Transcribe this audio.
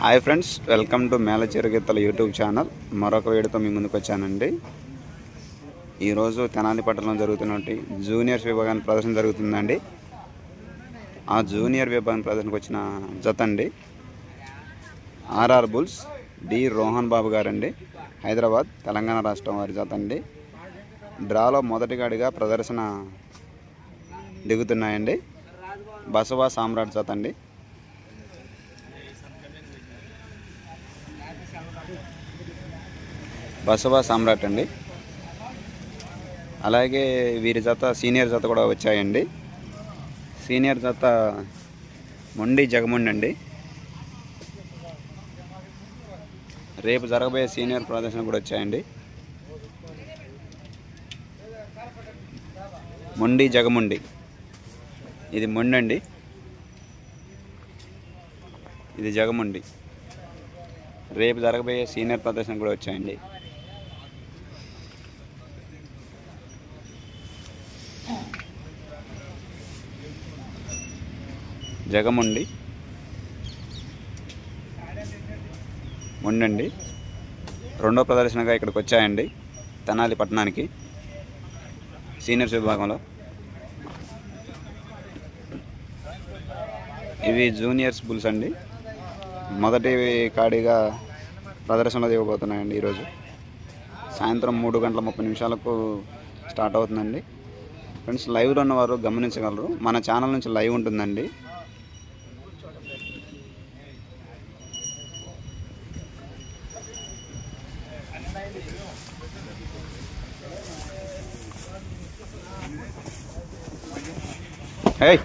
Hi friends welcome to మేళ చిరుగీతల YouTube channel. మరొక వీడియోతో మీ ముందుకు వచ్చానండి. ఈరోజు తెనాలి పట్టణంలో జరుగుతున్నటువంటి జూనియర్స్ విభాగాన్ని ప్రదర్శన జరుగుతుందండి. ఆ జూనియర్ విభాగం ప్రదర్శనకు వచ్చిన జత అండి. RR bulls D Rohan Babu గారండి. హైదరాబాద్ తెలంగాణ రాష్ట్రం వారి జత అండి. డ్రాలో మొదటిగాడిగా ప్రదర్శన దిగుతున్నాయండి. బసవా సామ్రాట్ జత అండి. బసవా సామ్రాట్ అండి. అలాగే వీరి జత సీనియర్ జత కూడా వచ్చాయండి. సీనియర్ జత మొండి జగముండి అండి. రేపు జరగబోయే సీనియర్ ప్రదర్శన కూడా వచ్చాయండి. మొండి జగముండి. ఇది మొండి అండి ఇది జగముండి. రేపు జరగబోయే సీనియర్ ప్రదర్శన కూడా వచ్చాయండి. జగముండి. ఉండండి. రెండో ప్రదర్శనగా ఇక్కడికి వచ్చాయండి. తెనాలి పట్టణానికి. సీనియర్స్ విభాగంలో. ఇవి జూనియర్స్ బుల్స్ అండి. మొదటి కాడిగా ప్రదర్శనలో దిగబోతున్నాయండి ఈరోజు. సాయంత్రం మూడు గంటల ముప్పై నిమిషాలకు స్టార్ట్ అవుతుందండి. ఫ్రెండ్స్ లైవ్లో ఉన్నవారు గమనించగలరు. మన ఛానల్ నుంచి లైవ్ ఉంటుందండి. Hey!